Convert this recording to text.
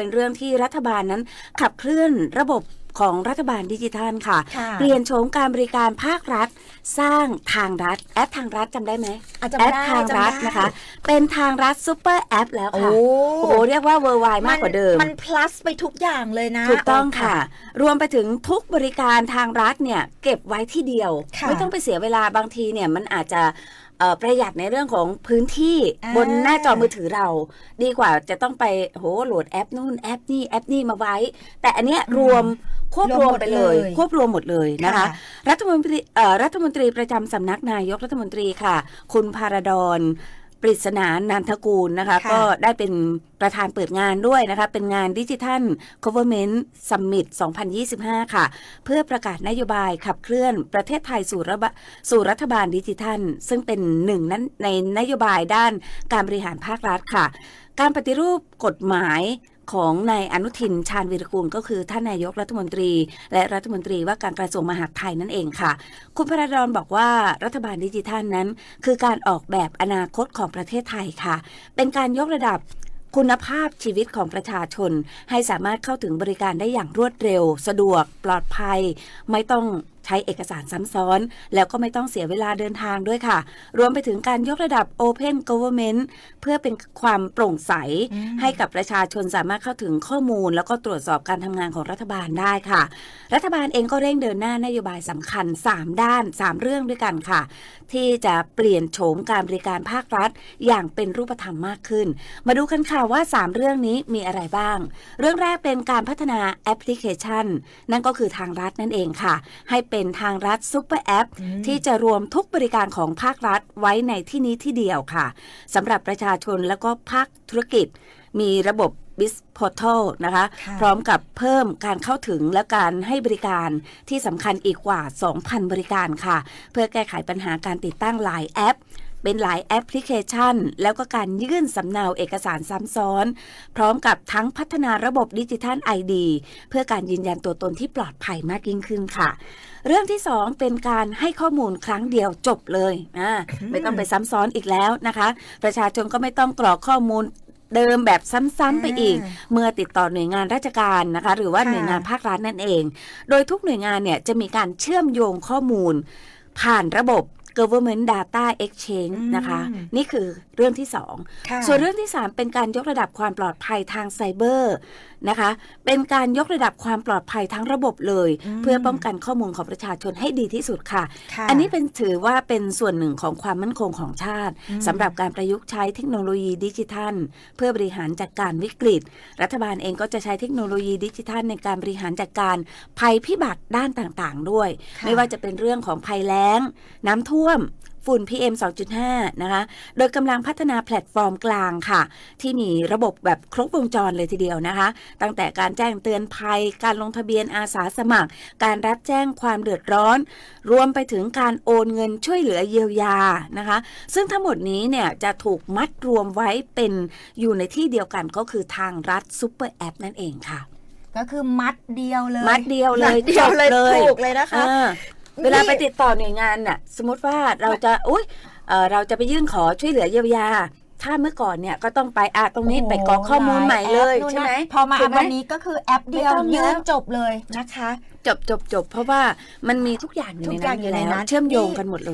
เป็นเรื่องที่รัฐบาลนั้นขับเคลื่อนระบบของรัฐบาลดิจิทัลค่ะค่ะเปลี่ยนโฉมการบริการภาครัฐ สร้างทางรัฐ แอปทางรัฐจำได้ไหมอาจจะแอไม่ปได้ทางรัฐจำได้นะคะ เป็นทางรัฐซูเปอร์แอปแล้วโอ้ค่ะ โอ้โห เรียกว่าเวอร์ไวมากกว่าเดิม มัน plus ไปทุกอย่างเลยนะ ถูกต้องค่ะ รวมไปถึงทุกบริการทางรัฐเนี่ย เก็บไว้ที่เดียวค่ะไม่ต้องไปเสียเวลาบางทีเนี่ยมันอาจจะเอ่อ ประหยัดในเรื่องของพื้นที่อ่าบนหน้าจอมือถือเรา ดีกว่าจะต้องไปโหโหลดแอปนู่นแอปนี่แอปนี่มาไว้ แต่อันเนี้ยรวมควบรวมไปเลยรวมหมดเลยควบรวมหมดเลยนะคะค่ะรัฐมนตรีเอ่อรัฐมนตรีประจำสำนักนายกรัฐมนตรีค่ะ คุณพาราดอน ปริศนานันทกูลนะคะ ค่ะ ก็ได้เป็นประธานเปิดงานด้วยนะคะ เป็นงานดิจิทัล Government Summit 2025 ค่ะ เพื่อประกาศนโยบายขับเคลื่อนประเทศไทยสู่ระบะสู่รัฐบาลดิจิทัล ซึ่งเป็นหนึ่งนั้นในนโยบายด้านการบริหารภาครัฐค่ะ การปฏิรูปกฎหมาย ของนายอนุทินชาญวีรกูลก็คือท่านนายกรัฐมนตรี และรัฐมนตรีว่าการกระทรวงมหาดไทยนั่นเองค่ะ คุณพระดอนบอกว่ารัฐบาลดิจิทัลนั้น คือการออกแบบอนาคตของประเทศไทยค่ะ เป็นการยกระดับคุณภาพชีวิตของประชาชน ให้สามารถเข้าถึงบริการได้อย่างรวดเร็ว สะดวกปลอดภัย ไม่ต้อง ช้เอกสารซ้ำซ้อน แล้วก็ไม่ต้องเสียเวลาเดินทางด้วยค่ะ รวมไปถึงการยกระดับ Open Government เพื่อเป็นความโปร่งใสอืมให้กับประชาชนสามารถเข้าถึงข้อมูล แล้วก็ตรวจสอบการทำงานของรัฐบาลได้ค่ะ รัฐบาลเองก็เร่งเดินหน้านโยบายสำคัญ 3 ด้าน 3 เรื่องด้วยกันค่ะ ที่จะเปลี่ยนโฉมการบริการภาครัฐ อย่างเป็นรูปธรรมมากขึ้น มาดูกันค่ะว่า 3 เรื่องนี้มีอะไรบ้าง เรื่องแรกเป็นการพัฒนาแอปพลิเคชัน นั่นก็คือทางรัฐนั่นเองค่ะ ให้เป็นทางรัฐซุปเปอร์แอปอืมที่จะรวมทุกบริการของภาครัฐไว้ในที่นี้ที่เดียวค่ะสำหรับประชาชนแล้วก็ภาคธุรกิจ มีระบบ b i z Portal นะคะค่ะพร้อมกับเพิ่มการเข้าถึงและการให้บริการที่สำคัญอีกกว่า 2,000 บริการค่ะ เพื่อแก้ไขปัญหาการติดตั้งหลายแอป เป็นหลายแอปพลิเคชัน แล้วก็การยื่นสำเนาเอกสารซ้ำซ้อน พร้อมกับทั้งพัฒนาระบบดิจิทัล ID เพื่อการยืนยันตัวตนที่ปลอดภัยมากยิ่งขึ้นค่ะ เรื่องที่ 2 เป็นการให้ข้อมูลครั้งเดียวจบเลยอ่าไม่ต้องไปซ้ำซ้อนอีกแล้วนะคะ ประชาชนก็ไม่ต้องกรอกข้อมูลเดิมแบบซ้ำๆไปอีกอ่าเมื่อติดต่อหน่วยงานราชการนะคะ หรือว่าค่ะหน่วยงานภาครัฐนั่นเอง โดยทุกหน่วยงานเนี่ยจะมีการเชื่อมโยงข้อมูล ผ่านระบบ government data exchange อืมนะคะ นี่คือเรื่องที่สองค่ะส่วนเรื่องที่ 3 เป็นการยกระดับความปลอดภัยทางไซเบอร์นะคะ เป็นการยกระดับความปลอดภัยทั้งระบบเลยอืมเพื่อป้องกันข้อมูลของประชาชนให้ดีที่สุดค่ะค่ะอันนี้เป็นถือว่าเป็นส่วนหนึ่งของความมั่นคงของชาติอืมสำหรับการประยุกต์ใช้เทคโนโลยีดิจิทัล เพื่อบริหารจัดการวิกฤต รัฐบาลเองก็จะใช้เทคโนโลยีดิจิทัล ในการบริหารจัดการภัยพิบัติด้านต่างๆ ด้วยค่ะไม่ว่าจะเป็นเรื่องของภัยแล้งน้ำท่วมฝุ่น PM 2.5 นะคะ โดยกำลังพัฒนาแพลตฟอร์มกลางค่ะ ที่มีระบบแบบครบวงจรเลยทีเดียวนะคะ ตั้งแต่การแจ้งเตือนภัย การลงทะเบียนอาสาสมัคร การรับแจ้งความเดือดร้อน รวมไปถึงการโอนเงินช่วยเหลือเยียวยานะคะ ซึ่งทั้งหมดนี้เนี่ยจะถูกมัดรวมไว้เป็นอยู่ในที่เดียวกันก็คือทางรัฐซูเปอร์แอปนั่นเองค่ะก็คือมัดเดียวเลย มัดเดียวเลยมัดเดียวเลยจบเลยถูกเลยนะคะอ่า เวลาไปติดต่อหน่วยงานน่ะ สมมติว่าเราจะอุ้ยเอ่อเราจะไปยื่นขอช่วยเหลือเยียวยา ถ้าเมื่อก่อนเนี่ยก็ต้องไปอะตรงนี้โอ้โหไปกรอกข้อมูลใหม่เลยแอปนู่นใช่ไหมนั่นพอมาถูกไหวันนี้ก็คือแอปเดียวไม่ต้องยื่นแล้วจบเลยนะคะ จบจบจบเพราะว่ามันมีทุกอย่างอยู่ทุในกอย่านั้งนอยู่ในแล้วนั้น เชื่อมโยงนี่กันหมดเลย